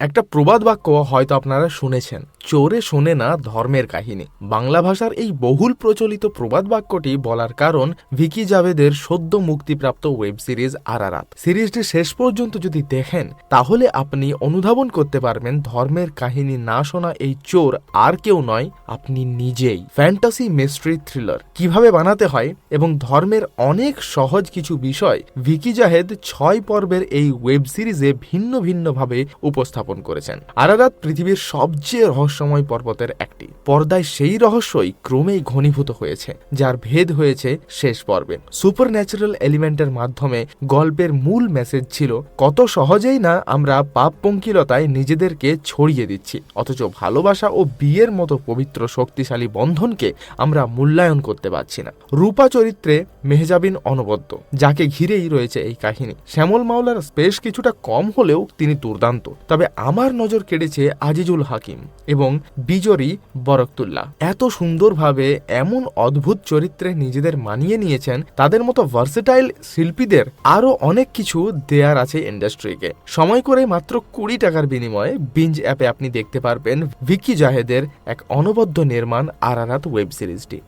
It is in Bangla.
একটা প্রবাদ বাক্য হয়তো আপনারা শুনেছেন। চোরে শোনে না ধর্মের কাহিনী। বাংলা ভাষার এই বহুল প্রচলিত প্রবাদ বাক্যটি বলার কারণ ভিকি জাভেদের সদ্য মুক্তিপ্রাপ্ত ওয়েব সিরিজ আরারাত। সিরিজটি শেষ পর্যন্ত যদি দেখেন, তাহলে আপনি অনুধাবন করতে পারবেন ধর্মের কাহিনী না শোনা এই চোর আর কেউ নয়, আপনি নিজেই। Fantasy mystery thriller. কীভাবে বানাতে হয় এবং ধর্মের অনেক সহজ কিছু বিষয় ভিকি জাহেদ ছয় পর্বের এই ওয়েব সিরিজে ভিন্ন ভিন্নভাবে উপস্থাপন করেছেন। আরারাত পৃথিবীর সবচেয়ে রহস্যময় পর্বতের একটি। পর্দায় সেই রহস্যই ক্রমেই ঘনীভূত হয়েছে, যার ভেদ হয়েছে শেষ পর্বে। সুপার ন্যাচারাল এলিমেন্টের মাধ্যমে গল্পের মূল মেসেজ ছিল, কত সহজেই না আমরা পাপ পঙ্কিলতায় নিজেদেরকে ছড়িয়ে দিচ্ছি, অথচ ভালোবাসা ও বিয়ের মতো পবিত্র শক্তিশালী বন্ধনকে আমরা মূল্যায়ন করতে পারছি না। রূপা চরিত্রে মেহজাবিন অনবদ্য, যাকে ঘিরেই রয়েছে এই কাহিনী। শ্যামল মাওলার স্পেস কিছুটা কম হলেও তিনি দুর্দান্ত, তবে আমার নজর কেড়েছে আজিজুল হাকিম এবং বিজরি বরকতুল্লাহ। এত সুন্দরভাবে এমন অদ্ভুত চরিত্রে নিজেদের মানিয়ে নিয়েছেন, তাদের মতো ভার্সেটাইল শিল্পীদের আরও অনেক কিছু দেয়ার আছে ইন্ডাস্ট্রিকে সময় করে মাত্র কুড়ি টাকার বিনিময়ে বিঞ্জ অ্যাপে আপনি দেখতে পারবেন ভিকি জাহেদের এক অনবদ্য নির্মাণ আরারাত ওয়েব সিরিজটি।